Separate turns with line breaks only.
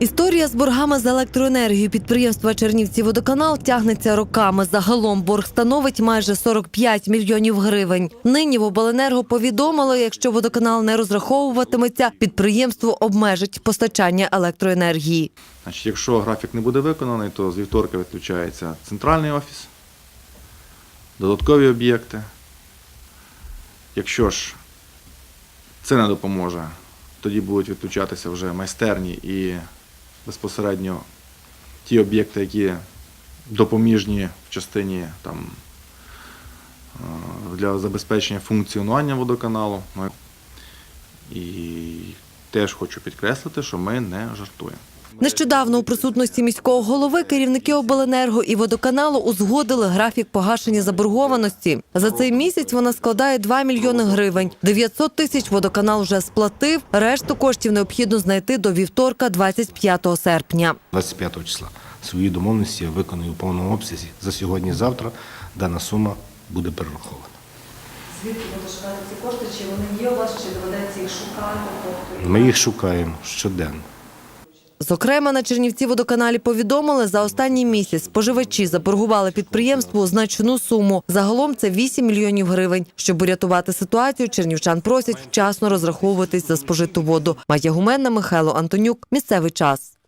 Історія з боргами за електроенергію підприємства Чернівці-Водоканал тягнеться роками. Загалом борг становить майже 45 мільйонів гривень. Нині в обленерго повідомили, якщо водоканал не розраховуватиметься, підприємство обмежить постачання електроенергії.
Значить, якщо графік не буде виконаний, то з вівторка відключається центральний офіс, додаткові об'єкти. Якщо ж це не допоможе, тоді будуть відключатися вже майстерні і безпосередньо ті об'єкти, які допоміжні в частині там, е, для забезпечення функціонування водоканалу. Ну, І теж хочу підкреслити, що ми не жартуємо.
Нещодавно у присутності міського голови керівники обленерго і водоканалу узгодили графік погашення заборгованості. За цей місяць вона складає 2 мільйони гривень. 900 тисяч водоканал вже сплатив. Решту коштів необхідно знайти до вівторка, 25 серпня.
25 числа. Свої домовленості я виконую у повному обсязі. За сьогодні-завтра дана сума буде перерахована.
Звідки ви шукати ці кошти? Чи вони є у вас, чи доведеться їх шукати?
Ми їх шукаємо щоденно.
Зокрема, на Чернівці водоканалі повідомили, за останній місяць споживачі заборгували підприємству значну суму. Загалом це 8 мільйонів гривень. Щоб урятувати ситуацію, чернівчан просять вчасно розраховуватись за спожиту воду. Майя Гуменна, Михайло Антонюк. Місцевий час.